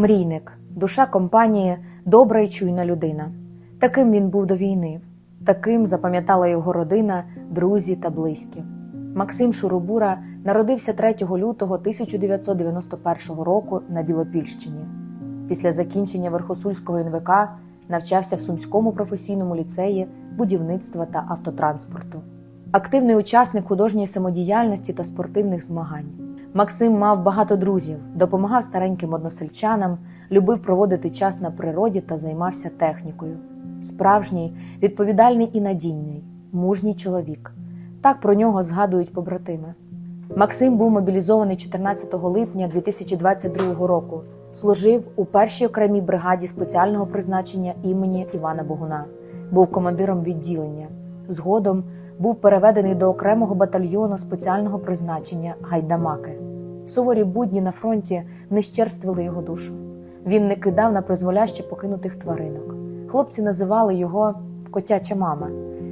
Мрійник, душа компанії, добра і чуйна людина. Таким він був до війни, таким запам'ятала його родина, друзі та близькі. Максим Шурубура народився 3 лютого 1991 року на Білопільщині. Після закінчення Верхосульського НВК навчався в Сумському професійному ліцеї будівництва та автотранспорту. Активний учасник художньої самодіяльності та спортивних змагань. Максим мав багато друзів, допомагав стареньким односельчанам, любив проводити час на природі та займався технікою. Справжній, відповідальний і надійний, мужній чоловік. Так про нього згадують побратими. Максим був мобілізований 14 липня 2022 року. Служив у першій окремій бригаді спеціального призначення імені Івана Богуна. Був командиром відділення. Згодом був переведений до окремого батальйону спеціального призначення Гайдамаки. Суворі будні на фронті не щерствили його душу. Він не кидав на призволяще покинутих тваринок. Хлопці називали його котяча мама.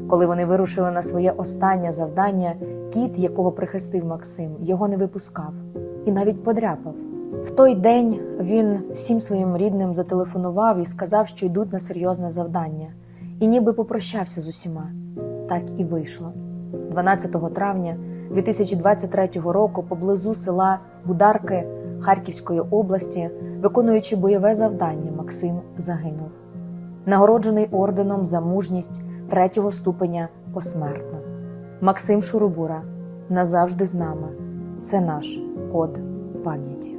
Коли вони вирушили на своє останнє завдання, кіт, якого прихистив Максим, його не випускав і навіть подряпав. В той день він всім своїм рідним зателефонував і сказав, що йдуть на серйозне завдання, і ніби попрощався з усіма. Так і вийшло. 12 травня 2023 року поблизу села Бударки Харківської області, виконуючи бойове завдання, Максим загинув. Нагороджений орденом за мужність третього ступеня посмертно. Максим Шурубура назавжди з нами. Це наш код пам'яті.